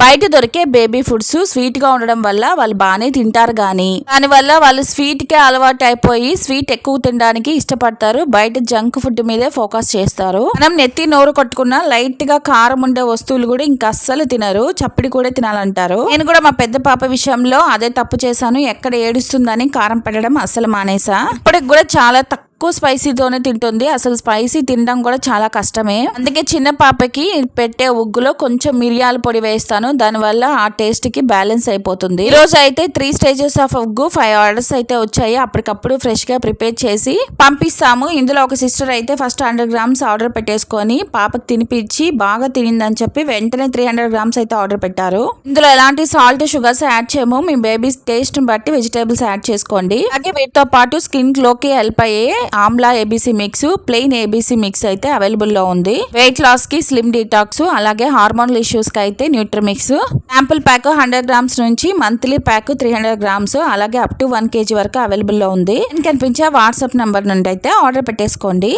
బయట దొరికే baby foods స్వీట్గా ఉండడం వల్ల వాళ్ళు బాగానే తింటారు గానీ. దానివల్ల వాళ్ళు స్వీట్ కే అలవాటు అయిపోయి స్వీట్ ఎక్కువ తినడానికి ఇష్టపడతారు. బయట జంక్ ఫుడ్ మీదే ఫోకస్ చేస్తారు. మనం నెత్తి నోరు కొట్టుకున్న లైట్గా కారం ఉండే వస్తువులు కూడా ఇంకా అస్సలు తినరు. చప్పిడి కూడా తినాలంటారు. నేను కూడా మా పెద్ద పాప విషయంలో అదే తప్పు చేశాను. ఎక్కడ ఏడుస్తుందని కారం పెట్టడం అస్సలు మానేసా ఇప్పటికి కూడా చాలా తక్కువ ఎక్కువ స్పైసీతోనే తింటుంది. అసలు స్పైసీ తినడం కూడా చాలా కష్టమే. అందుకే చిన్న పాపకి పెట్టే ఉగ్గులో కొంచెం మిరియాల పొడి వేస్తాను. దానివల్ల ఆ టేస్ట్కి బ్యాలెన్స్ అయిపోతుంది. ఈరోజు అయితే త్రీ స్టేజెస్ ఆఫ్ ఉగ్గు ఫైవ్ ఆర్డర్స్ అయితే వచ్చాయి. అప్పటికప్పుడు ఫ్రెష్గా ప్రిపేర్ చేసి పంపిస్తాము. ఇందులో ఒక సిస్టర్ అయితే ఫస్ట్ హండ్రెడ్ గ్రామ్స్ ఆర్డర్ పెట్టేసుకొని పాపకి తినిపించి బాగా తినిందని చెప్పి వెంటనే త్రీ హండ్రెడ్ గ్రామ్స్ అయితే ఆర్డర్ పెట్టారు. ఇందులో ఎలాంటి సాల్ట్ షుగర్స్ యాడ్ చేయము. మీ బేబీ టేస్ట్ బట్టి వెజిటేబుల్స్ యాడ్ చేసుకోండి. అలాగే వీటితో పాటు స్కిన్ గ్లోకి హెల్ప్ అయ్యే amla ABC mix plain ABC mix అయితే అవైలబుల్లో ఉంది. వెయిట్ లాస్కి స్లిమ్ డీటాక్స్ అలాగే హార్మోనల్ ఇష్యూస్కి అయితే Nutrimix sample pack hundred grams నుంచి monthly pack three hundred grams అలాగే అప్ టు వన్ కేజీ వరకు అవైలబుల్లో ఉంది కనిపించే వాట్సాప్ నెంబర్ నుండి అయితే ఆర్డర్ పెట్టేసుకోండి.